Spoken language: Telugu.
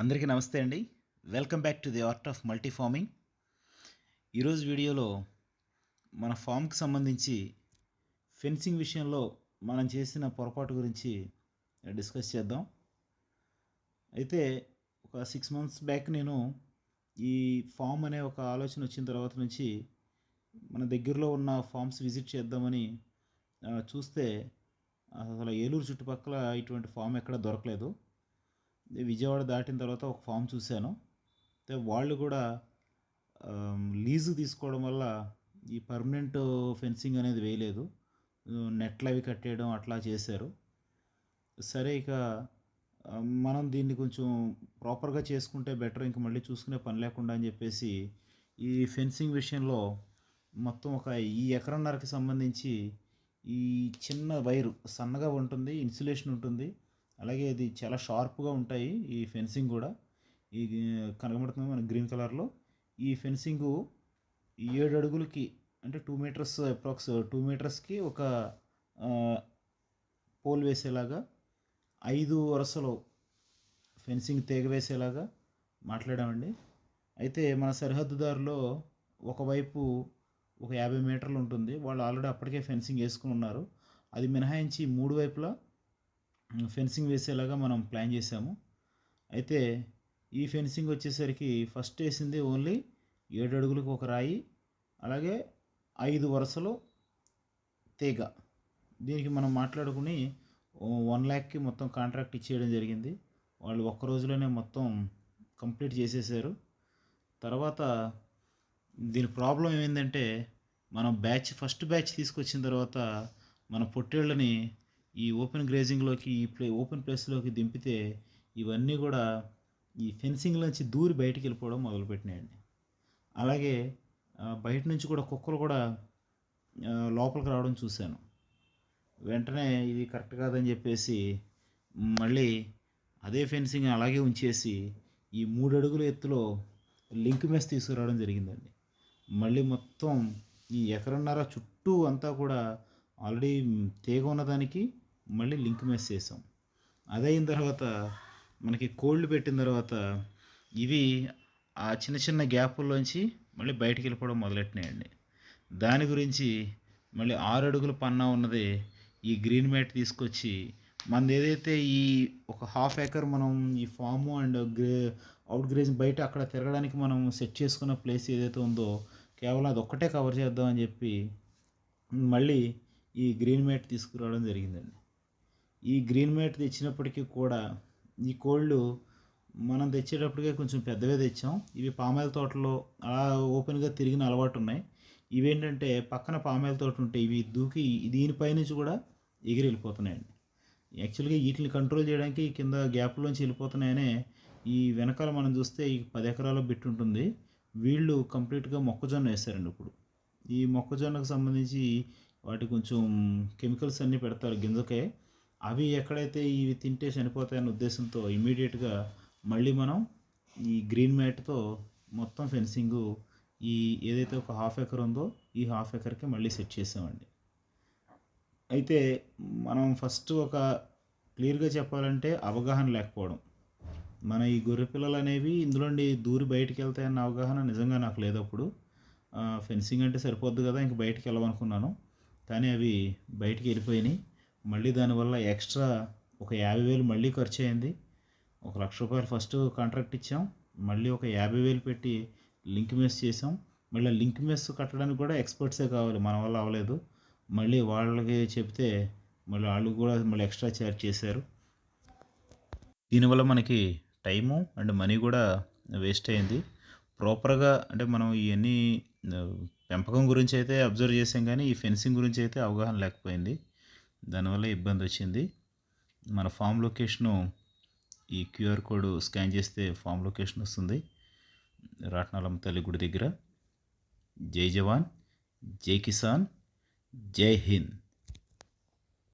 అందరికీ నమస్తే అండి. Welcome back to the art of multi farming ఈరోజు వీడియోలో మన ఫామ్కి సంబంధించి ఫెన్సింగ్ విషయంలో మనం చేసిన పొరపాటు గురించి డిస్కస్ చేద్దాం. అయితే ఒక సిక్స్ మంత్స్ బ్యాక్ నేను ఈ ఫామ్ అనే ఒక ఆలోచన వచ్చిన తర్వాత నుంచి మన దగ్గరలో ఉన్న ఫామ్స్ విజిట్ చేద్దామని చూస్తే అసలు ఏలూరు చుట్టుపక్కల ఇటువంటి ఫామ్ ఎక్కడ దొరకలేదు. విజయవాడ దాటిన తర్వాత ఒక ఫామ్ చూశాను. వాళ్ళు కూడా లీజు తీసుకోవడం వల్ల ఈ పర్మనెంట్ ఫెన్సింగ్ అనేది వేయలేదు. నెట్లు అవి కట్టేయడం అట్లా చేశారు. సరే ఇక మనం దీన్ని కొంచెం ప్రాపర్గా చేసుకుంటే బెటర్. ఇంక మళ్ళీ చూసుకునే పని లేకుండా అని చెప్పేసి ఈ ఫెన్సింగ్ విషయంలో మొత్తం ఒక ఈ ఎకరన్నరకి సంబంధించి ఈ చిన్న వైరు సన్నగా ఉంటుంది ఇన్సులేషన్ ఉంటుంది. అలాగే ఇది చాలా షార్ప్గా ఉంటాయి ఈ ఫెన్సింగ్ కూడా. ఈ కనబడుతుంది మన గ్రీన్ కలర్లో. ఈ ఫెన్సింగ్ ఏడు అడుగులకి అంటే టూ మీటర్స్ అప్రాక్స్ టూ మీటర్స్కి ఒక పోల్ వేసేలాగా ఐదు వరుసలో ఫెన్సింగ్ తీగ వేసేలాగా మాట్లాడామండి. అయితే మన సరిహద్దుదారులో ఒకవైపు ఒక యాభై మీటర్లు ఉంటుంది. వాళ్ళు ఆల్రెడీ అప్పటికే ఫెన్సింగ్ వేసుకుని ఉన్నారు. అది మినహాయించి మూడు వైపులా ఫెన్సింగ్ వేసేలాగా మనం ప్లాన్ చేసాము అయితే ఈ ఫెన్సింగ్ వచ్చేసరికి ఫస్ట్ వేసింది ఓన్లీ ఏడు అడుగులకు ఒక రాయి అలాగే ఐదు వరుసలు తీగ. దీనికి మనం మాట్లాడుకుని వన్ ల్యాక్కి మొత్తం కాంట్రాక్ట్ ఇచ్చేయడం జరిగింది. వాళ్ళు ఒక్క రోజులోనే మొత్తం కంప్లీట్ చేసేసారు. తర్వాత దీని ప్రాబ్లం ఏమైందంటే మనం బ్యాచ్ ఫస్ట్ బ్యాచ్ తీసుకొచ్చిన తర్వాత మన పొట్టేళ్ళని ఈ ఓపెన్ గ్రేజింగ్లోకి ఈ ప్లే ఓపెన్ ప్లేస్లోకి దింపితే ఇవన్నీ కూడా ఈ ఫెన్సింగ్ నుంచి దూరి బయటికి వెళ్ళిపోవడం మొదలుపెట్టినాయండి. అలాగే బయట నుంచి కూడా కుక్కలు కూడా లోపలికి రావడం చూశాను. వెంటనే ఇది కరెక్ట్ కాదని చెప్పేసి మళ్ళీ అదే ఫెన్సింగ్ అలాగే ఉంచేసి ఈ మూడు అడుగుల ఎత్తులో లింక్ మెస్ తీసుకురావడం జరిగిందండి. మళ్ళీ మొత్తం ఈ ఎకరన్నర చుట్టూ అంతా కూడా ఆల్రెడీ తీగ ఉన్నదానికి మళ్ళీ లింక్ మెస్ చేసాం. అదైన తర్వాత మనకి కోల్డ్ పెట్టిన తర్వాత ఇవి ఆ చిన్న చిన్న గ్యాపుల్లోంచి మళ్ళీ బయటికి వెళ్ళిపోవడం మొదలెట్టినాయండి. దాని గురించి మళ్ళీ ఆరు అడుగుల పన్నా ఉన్నది ఈ గ్రీన్ మ్యాట్ తీసుకొచ్చి మనది ఏదైతే ఈ ఒక హాఫ్ ఏకర్ మనం ఈ farm and grey out graze బయట అక్కడ తిరగడానికి మనం సెట్ చేసుకున్న ప్లేస్ ఏదైతే ఉందో కేవలం అది ఒక్కటే కవర్ చేద్దామని చెప్పి మళ్ళీ ఈ గ్రీన్ మ్యాట్ తీసుకురావడం జరిగిందండి. ఈ గ్రీన్ మ్యాట్ తెచ్చినప్పటికీ కూడా ఈ కోళ్ళు మనం తెచ్చేటప్పటికే కొంచెం పెద్దవే తెచ్చాం. ఇవి పామాయిల తోటలో అలా ఓపెన్గా తిరిగిన అలవాటు ఉన్నాయి ఇవేంటంటే పక్కన పామాయిల తోట ఉంటే ఇవి దూకి దీనిపై నుంచి కూడా ఎగిరి వెళ్ళిపోతున్నాయండి యాక్చువల్గా వీటిని కంట్రోల్ చేయడానికి కింద గ్యాప్లోంచి వెళ్ళిపోతున్నాయనే ఈ వెనకాల మనం చూస్తే ఈ పది ఎకరాల బిట్ ఉంటుంది. వీళ్ళు కంప్లీట్గా మొక్కజొన్న వేశారండి ఇప్పుడు. ఈ మొక్కజొన్నకు సంబంధించి వాటి కొంచెం కెమికల్స్ అన్నీ పెడతారు గింజకే. అవి ఎక్కడైతే ఇవి తింటే చనిపోతాయన్న ఉద్దేశంతో ఇమీడియట్గా మళ్ళీ మనం ఈ గ్రీన్ మ్యాట్తో మొత్తం ఫెన్సింగ్ ఈ ఏదైతే ఒక హాఫ్ ఎకర్ ఉందో ఈ హాఫ్ ఎకర్కి మళ్ళీ సెట్ చేసామండి. అయితే మనం ఫస్ట్ ఒక క్లియర్గా చెప్పాలంటే అవగాహన లేకపోవడం. మన ఈ గొర్రె పిల్లలు అనేవి ఇందులోండి దూరి బయటికి వెళ్తాయన్న అవగాహన నిజంగా నాకు లేదు అప్పుడు. ఫెన్సింగ్ అంటే సరిపోద్ది కదా ఇంక బయటికి వెళ్ళమనుకున్నాను. కానీ అవి బయటికి వెళ్ళిపోయినాయి. మళ్ళీ దానివల్ల ఎక్స్ట్రా ఒక యాభై వేలు మళ్ళీ ఖర్చు అయింది ఒక లక్ష రూపాయలు ఫస్ట్ కాంట్రాక్ట్ ఇచ్చాం. మళ్ళీ ఒక యాభై వేలు పెట్టి లింక్ మెస్ చేసాం. మళ్ళీ లింక్ మెస్ కట్టడానికి కూడా ఎక్స్పర్ట్సే కావాలి మన వల్ల అవ్వలేదు. మళ్ళీ వాళ్ళకి చెప్తే మళ్ళీ వాళ్ళు కూడా మళ్ళీ ఎక్స్ట్రా ఛార్జ్ చేశారు. దీనివల్ల మనకి టైము అండ్ మనీ కూడా వేస్ట్ అయింది. ప్రాపర్గా అంటే మనం ఇవన్నీ పెంపకం గురించి అయితే అబ్జర్వ్ చేసాం కానీ ఈ ఫెన్సింగ్ గురించి అయితే అవగాహన లేకపోయింది. దానివల్ల ఇబ్బంది వచ్చింది. మన ఫామ్ లొకేషను ఈ క్యూఆర్ కోడ్ స్కాన్ చేస్తే ఫామ్ లొకేషన్ వస్తుంది. రాట్నాలమ్మ తల్లి గుడి దగ్గర. జై జవాన్ జై కిసాన్ జై హింద్.